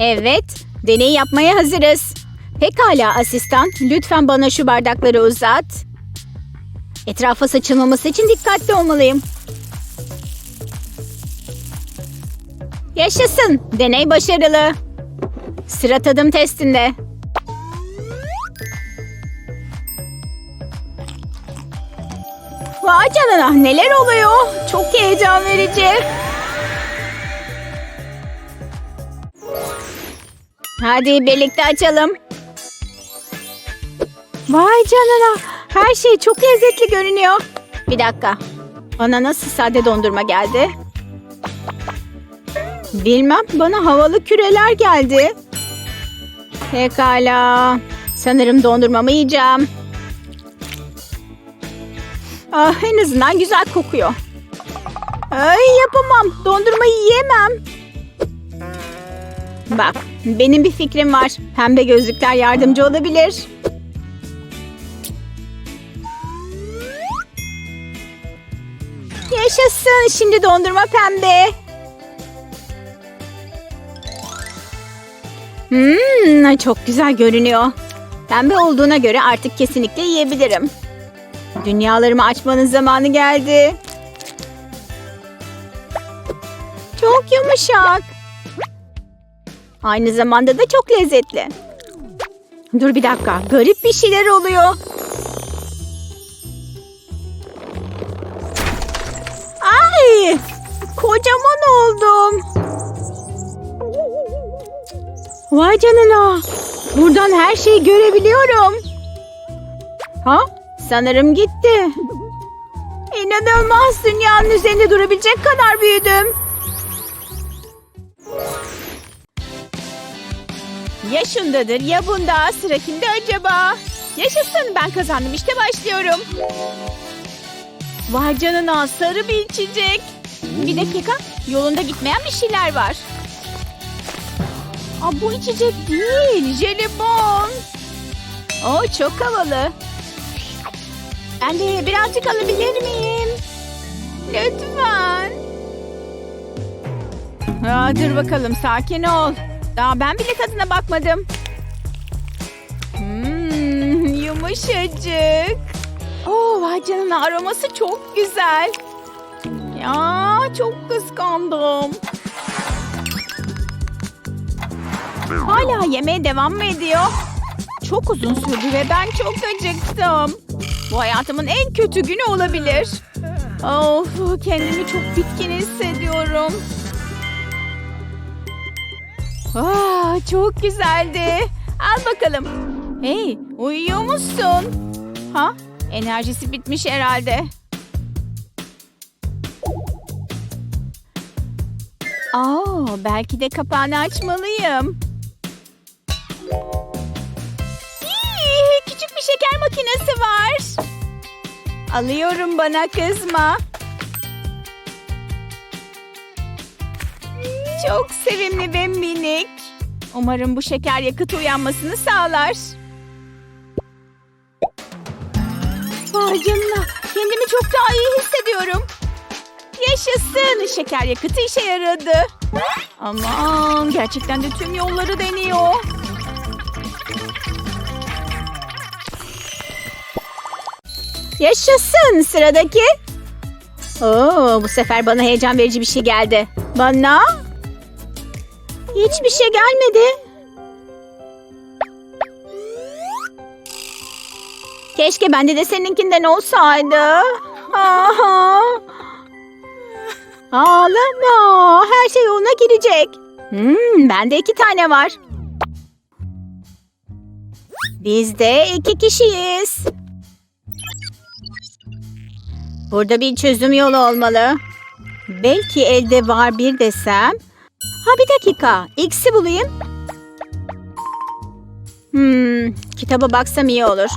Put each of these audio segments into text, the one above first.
Evet, deney yapmaya hazırız. Pekala asistan, lütfen bana şu bardakları uzat. Etrafa saçılmaması için dikkatli olmalıyım. Yaşasın, deney başarılı. Sıra tadım testinde. Vay canına neler oluyor? Çok heyecan verici. Hadi birlikte açalım. Vay canına. Her şey çok lezzetli görünüyor. Bir dakika. Bana nasıl sade dondurma geldi? Bilmem bana havalı küreler geldi. Pekala. Sanırım dondurmamı yiyeceğim. Ah, en azından güzel kokuyor. Ay yapamam. Dondurmayı yiyemem. Bak, benim bir fikrim var. Pembe gözlükler yardımcı olabilir. Yaşasın. Şimdi dondurma pembe. Hmm, çok güzel görünüyor. Pembe olduğuna göre artık kesinlikle yiyebilirim. Dünyalarımı açmanın zamanı geldi. Çok yumuşak. Aynı zamanda da çok lezzetli. Dur bir dakika. Garip bir şeyler oluyor. Ay! Kocaman oldum. Vay canına. Buradan her şeyi görebiliyorum. Ha? Sanırım gitti. İnanılmaz dünyanın üzerinde durabilecek kadar büyüdüm. Ya şundadır ya bunda. Sıra kimde acaba? Yaşasın ben kazandım işte başlıyorum. Vay canına sarı bir içecek. Bir dakika yolunda gitmeyen bir şeyler var. Aa, bu içecek değil jelibon. Oo çok havalı. Ben de birazcık alabilir miyim? Lütfen. Aa, dur bakalım sakin ol. Daha ben bile tadına bakmadım. Hmm, yumuşacık. Oo, vay canına aroması çok güzel. Ya çok kıskandım. Hala yemeye devam mı ediyor? Çok uzun sürdü ve ben çok acıktım. Bu hayatımın en kötü günü olabilir. Of kendimi çok bitkin hissediyorum. Aa, çok güzeldi. Al bakalım. Hey uyuyor musun? Ha enerjisi bitmiş herhalde. Aa, belki de kapağını açmalıyım. İyi, küçük bir şeker makinesi var. Alıyorum bana kızma. Çok sevimli ve minik. Umarım bu şeker yakıtı uyanmasını sağlar. Vay canına. Kendimi çok daha iyi hissediyorum. Yaşasın. Şeker yakıtı işe yaradı. Aman gerçekten de tüm yolları deniyor. Yaşasın sıradaki. Oo, bu sefer bana heyecan verici bir şey geldi. Bana? Hiçbir şey gelmedi. Keşke bende de seninkinden olsaydı. Aha. Ağlama. Her şey yoluna girecek. Hmm, bende iki tane var. Biz de iki kişiyiz. Burada bir çözüm yolu olmalı. Belki elde var bir desem. Ha bir dakika. X'i bulayım. Hmm, kitaba baksam iyi olur.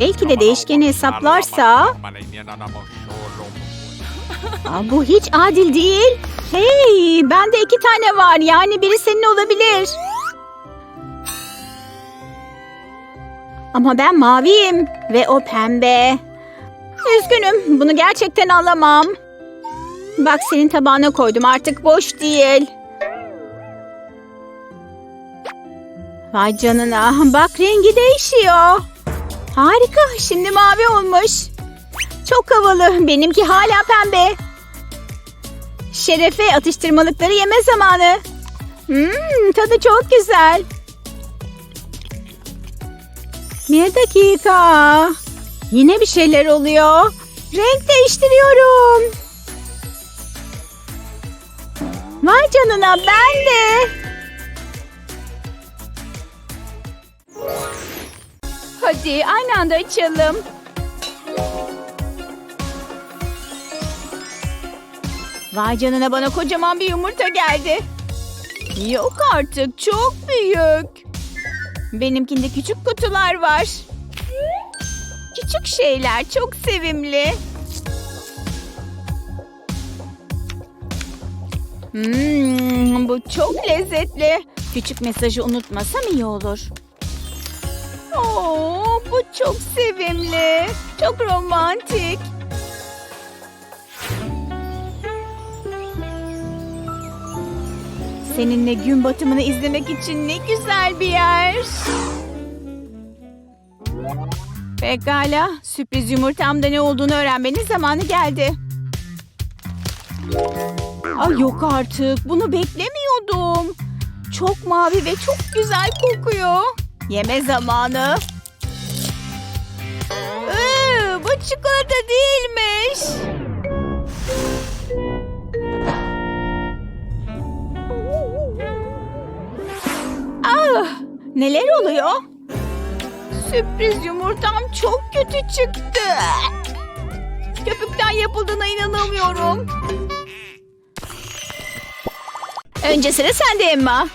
Belki de değişkeni hesaplarsa... Aa, bu hiç adil değil. Hey, bende iki tane var. Yani biri senin olabilir. Ama ben maviyim ve o pembe. Üzgünüm, bunu gerçekten alamam. Bak senin tabağına koydum artık boş değil. Vay canına bak rengi değişiyor. Harika şimdi mavi olmuş. Çok havalı benimki hala pembe. Şerefe atıştırmalıkları yeme zamanı. Hmm, tadı çok güzel. Bir dakika. Yine bir şeyler oluyor. Renk değiştiriyorum. Vay canına ben de. Hadi aynı anda açalım. Vay canına bana kocaman bir yumurta geldi. Yok artık çok büyük. Benimkinde küçük kutular var. Küçük şeyler çok sevimli. Hmm, bu çok lezzetli. Küçük mesajı unutmasam iyi olur. Oo, bu çok sevimli. Çok romantik. Seninle gün batımını izlemek için ne güzel bir yer. Pekala, sürpriz yumurtamda ne olduğunu öğrenmenin zamanı geldi. Ay yok artık, bunu beklemiyordum. Çok mavi ve çok güzel kokuyor. Yeme zamanı. Iı, bu çikolata değilmiş. Ah, neler oluyor? Sürpriz yumurtam çok kötü çıktı. Köpükten yapıldığına inanamıyorum. Önce sıra sende Emma.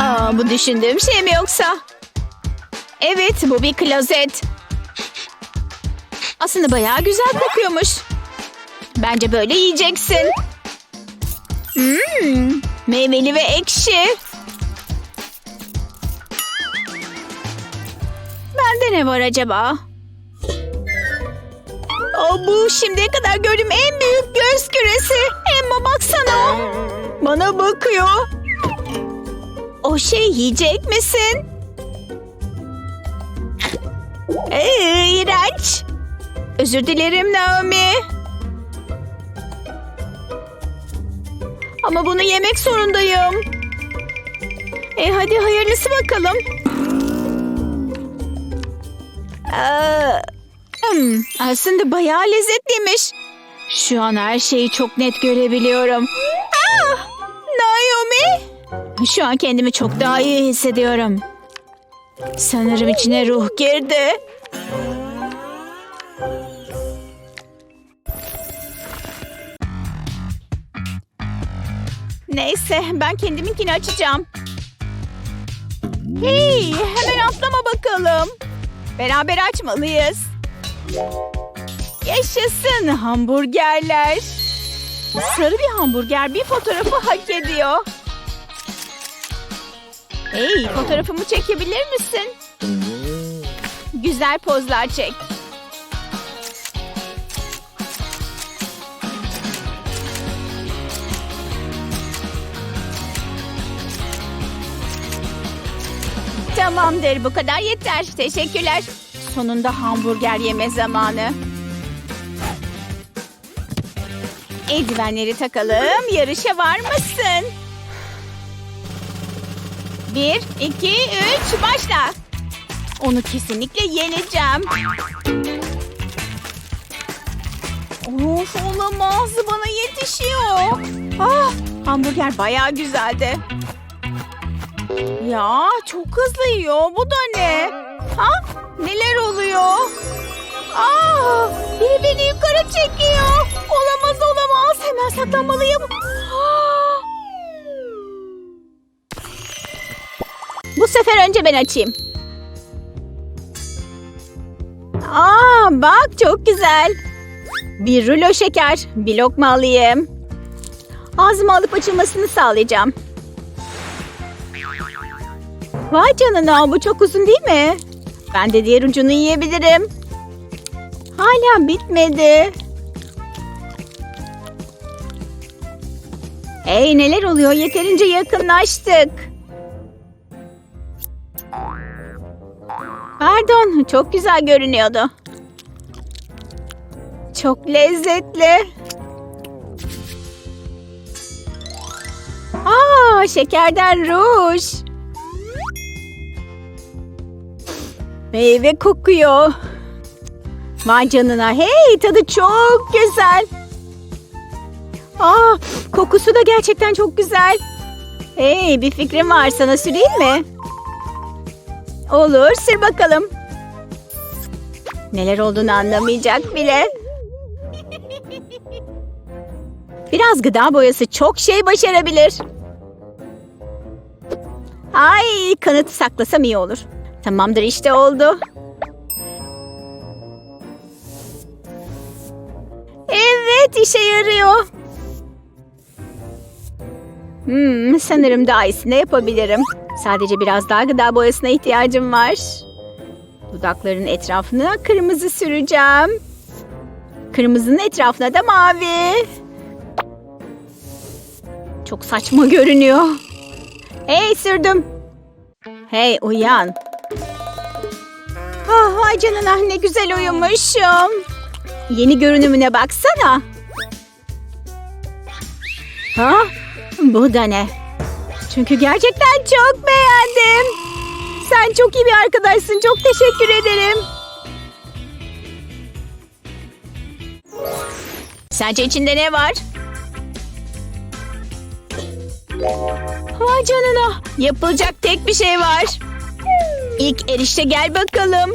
Aa, bu düşündüğüm şey mi yoksa? Evet, bu bir klozet. Aslında bayağı güzel kokuyormuş. Bence böyle yiyeceksin. Hmm, meyveli ve ekşi. Ne var acaba? Aa, bu şimdiye kadar gördüğüm en büyük göz küresi. Emma baksana. Bana bakıyor. O şey yiyecek misin? Ee, iğrenç. Özür dilerim Naomi. Ama bunu yemek zorundayım. E hadi hayırlısı bakalım. Aa, hmm, aslında bayağı lezzetliymiş. Şu an her şeyi çok net görebiliyorum. Ah, Naomi. Şu an kendimi çok daha iyi hissediyorum. Sanırım içine ruh girdi. Neyse ben kendiminkini açacağım. Hey hemen atlama bakalım. Beraber açmalıyız. Yaşasın hamburgerler. Sarı bir hamburger bir fotoğrafı hak ediyor. Hey fotoğrafımı çekebilir misin? Güzel pozlar çek. Tamamdır bu kadar yeter. Teşekkürler. Sonunda hamburger yeme zamanı. Eldivenleri takalım. Yarışa var mısın? Bir, iki, üç, başla. Onu kesinlikle yeneceğim. Of olamaz. Bana yetişiyor. Ah, hamburger bayağı güzeldi. Ya çok hızlı yiyor. Bu da ne? Ha? Neler oluyor? Aa, biri beni yukarı çekiyor. Olamaz olamaz. Hemen saklanmalıyım. Ah! Bu sefer önce ben açayım. Aa bak çok güzel. Bir rulo şeker. Bir lokma alayım. Ağzıma alıp açılmasını sağlayacağım. Vay canına bu çok uzun değil mi? Ben de diğer ucunu yiyebilirim. Hala bitmedi. Hey neler oluyor? Yeterince yakınlaştık. Pardon, çok güzel görünüyordu. Çok lezzetli. Aa, şekerden ruj. Meyve kokuyor. Vay canına. Hey tadı çok güzel. Aa, kokusu da gerçekten çok güzel. Hey bir fikrim var sana süreyim mi? Olur sür bakalım. Neler olduğunu anlamayacak bile. Biraz gıda boyası çok şey başarabilir. Ay kanıtı saklasam iyi olur. Tamamdır işte oldu. Evet işe yarıyor. Hmm, sanırım daha iyisini yapabilirim. Sadece biraz daha gıda boyasına ihtiyacım var. Dudakların etrafına kırmızı süreceğim. Kırmızının etrafına da mavi. Çok saçma görünüyor. Hey sürdüm. Hey uyan. Ah vay canına ne güzel uyumuşum. Yeni görünümüne baksana. Ha? Bu da ne? Çünkü gerçekten çok beğendim. Sen çok iyi bir arkadaşsın. Çok teşekkür ederim. Sence içinde ne var? Vay canına. Yapılacak tek bir şey var. İlk erişte gel bakalım.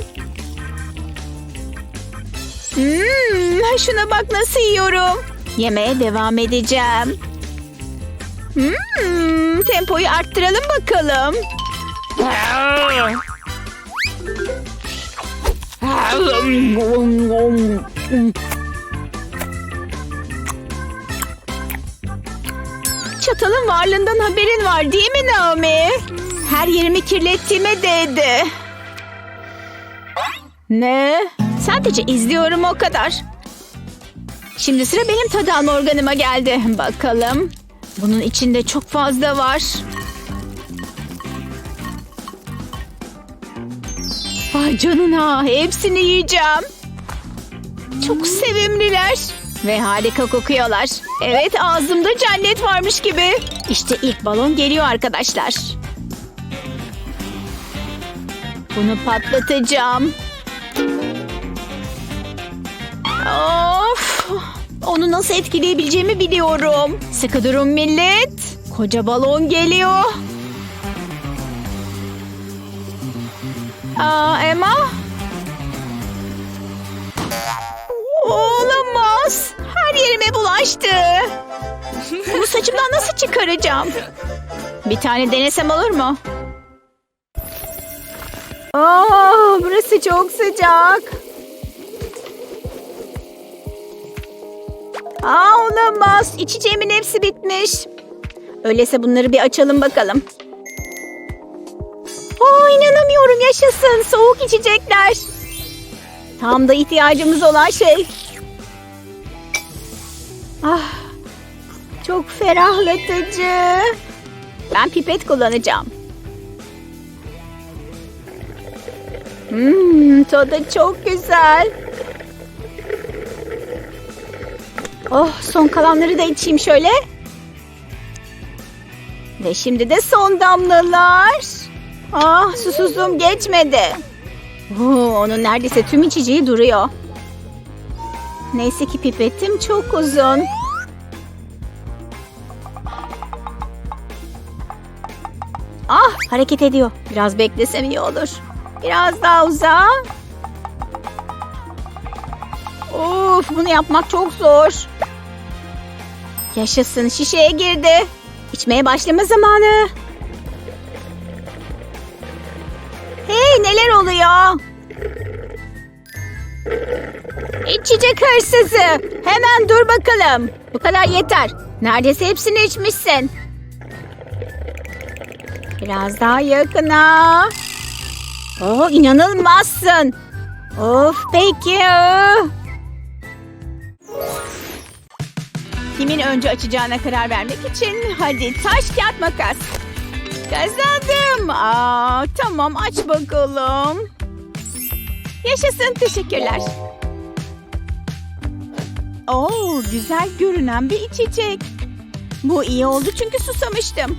Hmm, şuna bak nasıl yiyorum. Yemeye devam edeceğim. Hmm, tempoyu arttıralım bakalım. Çatalın varlığından haberin var değil mi Naomi? Her yerimi kirlettiğime değdi. Ne? Sadece izliyorum o kadar. Şimdi sıra benim tadı alma organıma geldi. Bakalım. Bunun içinde çok fazla var. Vay canına hepsini yiyeceğim. Çok sevimliler. Ve harika kokuyorlar. Evet ağzımda cennet varmış gibi. İşte ilk balon geliyor arkadaşlar. Bunu patlatacağım. Of! Onu nasıl etkileyebileceğimi biliyorum. Sıkı durun millet. Koca balon geliyor. Aa, Emma? Olamaz. Her yerime bulaştı. Bunu saçımdan nasıl çıkaracağım? Bir tane denesem olur mu? Aa, burası çok sıcak. Aa, olamaz. İçeceğimin hepsi bitmiş. Öyleyse bunları bir açalım bakalım. Aa, inanamıyorum yaşasın. Soğuk içecekler. Tam da ihtiyacımız olan şey. Ah, çok ferahlatıcı. Ben pipet kullanacağım. Hmm, tadı çok güzel. Oh, son kalanları da içeyim şöyle. Ve şimdi de son damlalar. Ah, susuzluğum geçmedi. Oo, onun neredeyse tüm içeceği duruyor. Neyse ki pipetim çok uzun. Ah hareket ediyor. Biraz beklesem iyi olur. Biraz daha uza. Of bunu yapmak çok zor. Yaşasın şişeye girdi. İçmeye başlama zamanı. Hey neler oluyor? İçecek hırsızı. Hemen dur bakalım. Bu kadar yeter. Neredeyse hepsini içmişsin. Biraz daha yakına. Oh inanılmazsın. Of peki. Kimin önce açacağına karar vermek için hadi taş kağıt makas. Kazandım. Aa, tamam aç bakalım. Yaşasın teşekkürler. Oo, güzel görünen bir içecek. Bu iyi oldu çünkü susamıştım.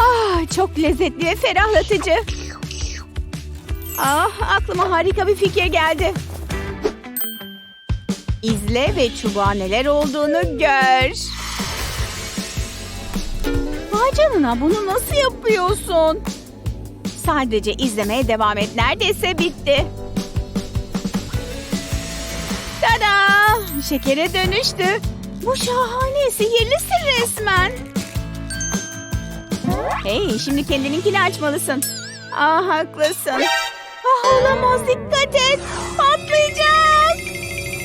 Ah, çok lezzetli ve ferahlatıcı. Ah, aklıma harika bir fikir geldi. İzle ve çubuğa neler olduğunu gör. Vay canına bunu nasıl yapıyorsun? Sadece izlemeye devam et. Neredeyse bitti. Tada! Şekere dönüştü. Bu şahane. Sihirlisin resmen. Hey şimdi kendininkini açmalısın. Ah haklısın. Ah olamaz dikkat et. Patlayacak.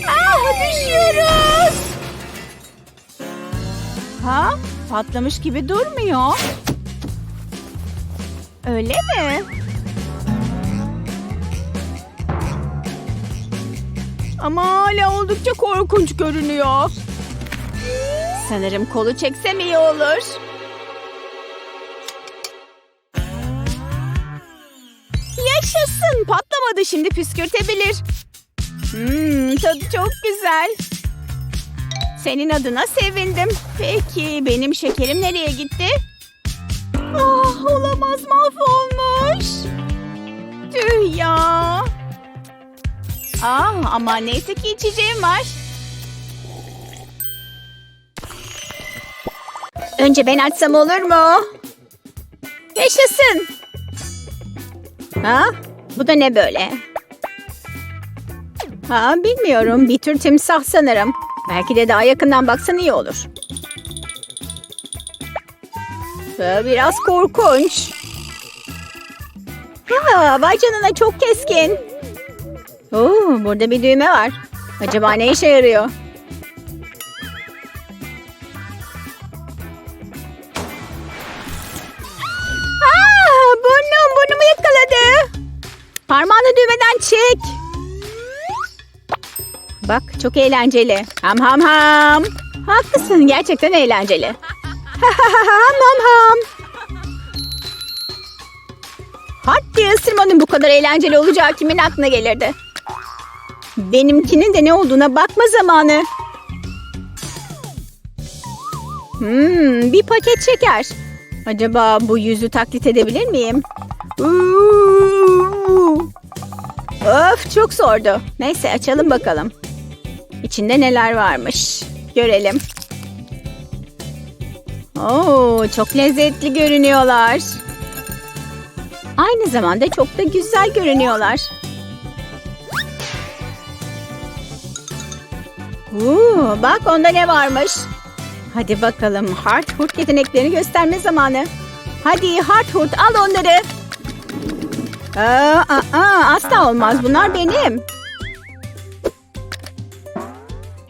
Ah düşüyoruz. Ha? Patlamış gibi durmuyor. Öyle mi? Ama hala oldukça korkunç görünüyor. Sanırım kolu çeksem iyi olur. Patlamadı şimdi püskürtebilir. Hmm, tadı çok güzel. Senin adına sevindim. Peki benim şekerim nereye gitti? Ah olamaz mahvolmuş. Tüh ya. Ah ama neyse ki içeceğim var. Önce ben açsam olur mu? Yaşasın. Ha? Bu da ne böyle? Ha bilmiyorum. Bir tür timsah sanırım. Belki de daha yakından baksan iyi olur. Ha, biraz korkunç. Ha, vay canına çok keskin. Oo, burada bir düğme var. Acaba ne işe yarıyor? Çok eğlenceli. Ham ham ham. Haklısın gerçekten eğlenceli. ham ham ham. Hadi ısırmanın bu kadar eğlenceli olacağı kimin aklına gelirdi? Benimkinin de ne olduğuna bakma zamanı. Hmm, bir paket şeker. Acaba bu yüzü taklit edebilir miyim? Of çok zordu. Neyse açalım bakalım. İçinde neler varmış. Görelim. Oo, çok lezzetli görünüyorlar. Aynı zamanda çok da güzel görünüyorlar. Uuu, bak onda ne varmış. Hadi bakalım Hartford yeteneklerini gösterme zamanı. Hadi Hartford al onları. Aa, aa, asla olmaz bunlar benim.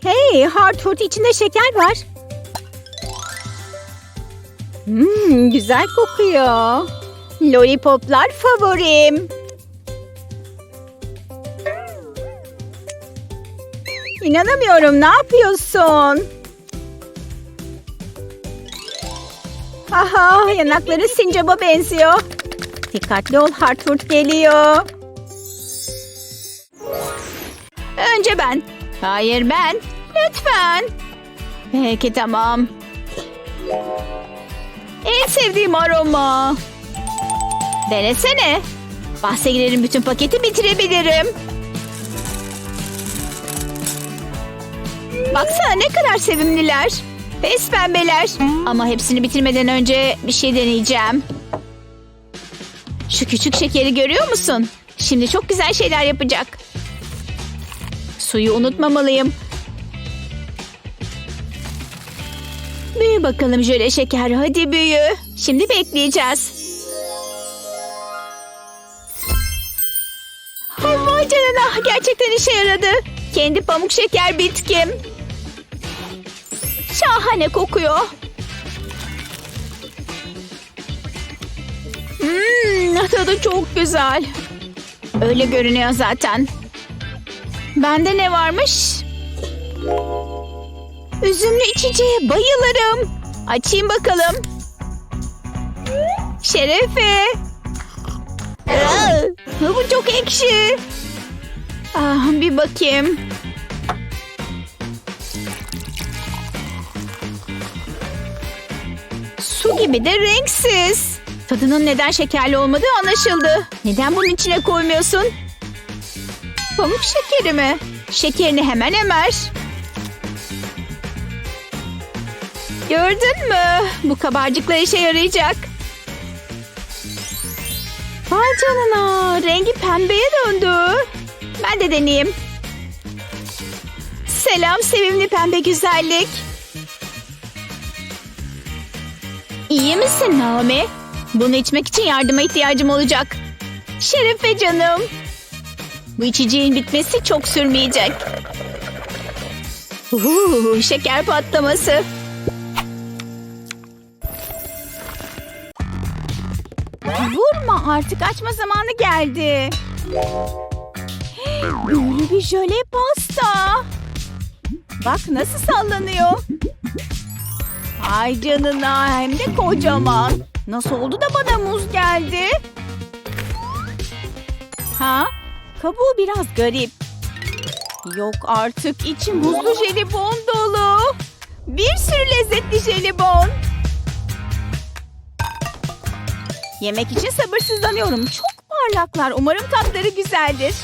Hey Hartford içinde şeker var. Hmm, güzel kokuyor. Lollipoplar favorim. İnanamıyorum ne yapıyorsun? Aha yanakları sincaba benziyor. Dikkatli ol Hartford geliyor. Önce ben. Hayır ben. Lütfen. Peki tamam. En sevdiğim aroma. Denesene. Bahse girerim bütün paketi bitirebilirim. Baksana ne kadar sevimliler. Pes pembeler. Ama hepsini bitirmeden önce bir şey deneyeceğim. Şu küçük şekeri görüyor musun? Şimdi çok güzel şeyler yapacak. Suyu unutmamalıyım. Büyü bakalım jöle şeker. Hadi büyü. Şimdi bekleyeceğiz. Ay vay canına. Gerçekten işe yaradı. Kendi pamuk şeker bitkim. Şahane kokuyor. Hmm, tadı çok güzel. Öyle görünüyor zaten. Bende ne varmış? Üzümlü içeceğe bayılırım. Açayım bakalım. Şerefe. Aa, bu çok ekşi. Ah, bir bakayım. Su gibi de renksiz. Tadının neden şekerli olmadığı anlaşıldı. Neden bunun içine koymuyorsun? Pamuk şekeri mi? Şekerini hemen emer. Gördün mü? Bu kabarcıklar işe yarayacak. Vay canına. Rengi pembeye döndü. Ben de deneyeyim. Selam sevimli pembe güzellik. İyi misin Naomi? Bunu içmek için yardıma ihtiyacım olacak. Şerefe canım. Bu içeceğin bitmesi çok sürmeyecek. Uhu, şeker patlaması. Vurma artık açma zamanı geldi. Büyülü bir jöle pasta. Bak nasıl sallanıyor. Ay canına hem de kocaman. Nasıl oldu da bana muz geldi? Ha? Kabuğu biraz garip. Yok artık içi muzlu jelibon dolu. Bir sürü lezzetli jelibon. Yemek için sabırsızlanıyorum. Çok parlaklar. Umarım tatları güzeldir.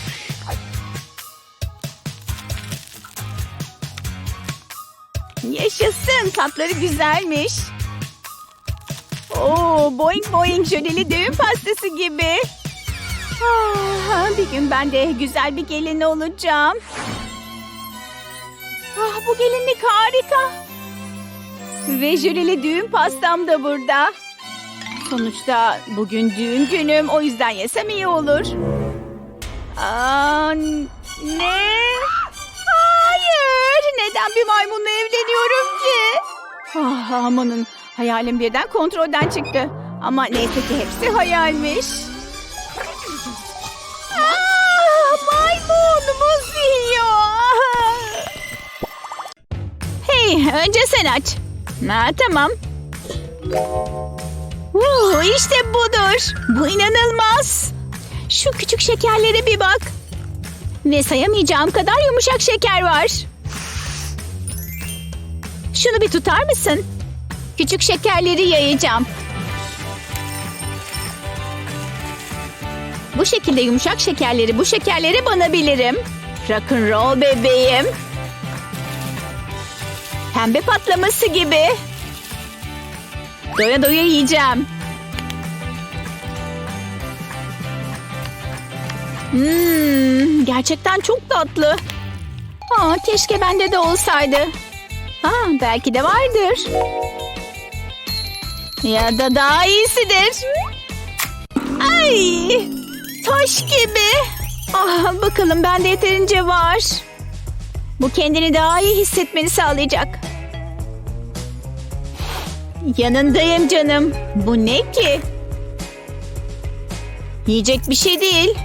Yaşasın. Tatları güzelmiş. Oo, boing boing jöleli düğün pastası gibi. Ah, bir gün ben de güzel bir gelin olacağım. Ah, bu gelinlik harika. Ve jöleli düğün pastam da burada. Sonuçta bugün düğün günüm. O yüzden yesem iyi olur. Aa, ne? Hayır. Neden bir maymunla evleniyorum ki? Ah, amanın. Hayalim birden kontrolden çıktı. Ama neyse ki hepsi hayalmiş. Aa, maymun muz yiyor. Hey, önce sen aç. Ha, tamam. Uuu, işte budur. Bu inanılmaz. Şu küçük şekerlere bir bak. Ve sayamayacağım kadar yumuşak şeker var. Şunu bir tutar mısın? Küçük şekerleri yayacağım. Bu şekilde yumuşak şekerleri bu şekerlere banabilirim. Rock'n'roll bebeğim. Pembe patlaması gibi. Doya doya yiyeceğim. Hmm, gerçekten çok tatlı. Aa, keşke bende de olsaydı. Ha, belki de vardır. Ya da daha iyisidir. Ay, taş gibi. Ah, bakalım bende yeterince var. Bu kendini daha iyi hissetmeni sağlayacak. Yanındayım canım. Bu ne ki? Yiyecek bir şey değil.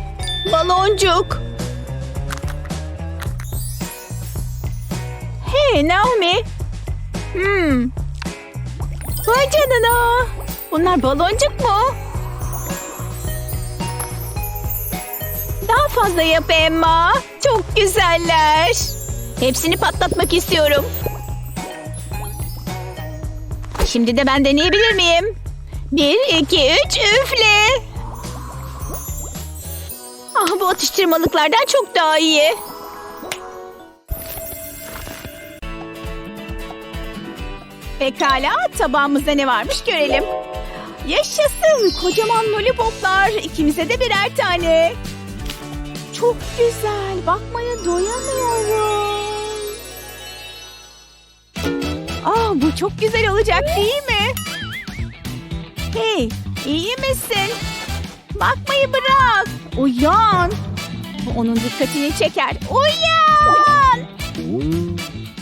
Baloncuk. Hey Naomi. Hmm. Vay canına. Bunlar baloncuk mu? Daha fazla yap Emma. Çok güzeller. Hepsini patlatmak istiyorum. Şimdi de ben deneyebilir miyim? Bir, iki, üç, üfle. Ah bu atıştırmalıklardan çok daha iyi. Pekala tabağımızda ne varmış görelim. Yaşasın kocaman lollipoplar. İkimize de birer tane. Çok güzel. Bakmaya doyamıyorum. Aa, bu çok güzel olacak değil mi? Hey, iyi misin? Bakmayı bırak. Uyan. Onun dikkatini çeker. Uyan.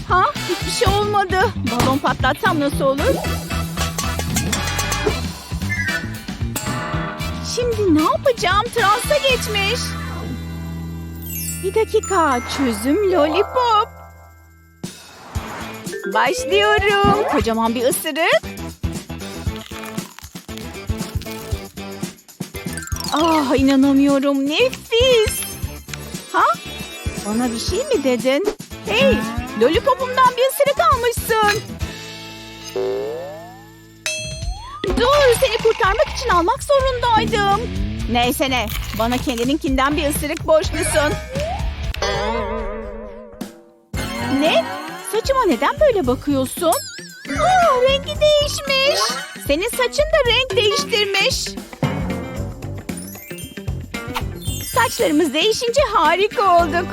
Ha, hiçbir şey olmadı. Balon patlatsam nasıl olur? Şimdi ne yapacağım? Transa geçmiş. Bir dakika. Çözüm lollipop. Başlıyorum. Kocaman bir ısırık. Ah inanamıyorum. Nefis. Ha? Bana bir şey mi dedin? Hey, lollipopumdan bir ısırık almışsın. Dur, seni kurtarmak için almak zorundaydım. Neyse ne, bana kendininkinden bir ısırık borçlusun. Ne? Saçıma neden böyle bakıyorsun? Aa, rengi değişmiş. Senin saçın da renk değiştirmiş. Saçlarımız değişince harika olduk.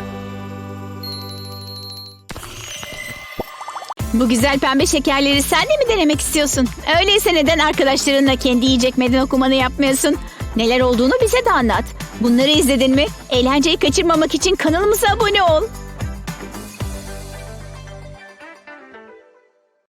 Bu güzel pembe şekerleri sen de mi denemek istiyorsun? Öyleyse neden arkadaşlarınla kendi yiyecek meydan okumanı yapmıyorsun? Neler olduğunu bize de anlat. Bunları izledin mi? Eğlenceyi kaçırmamak için kanalımıza abone ol.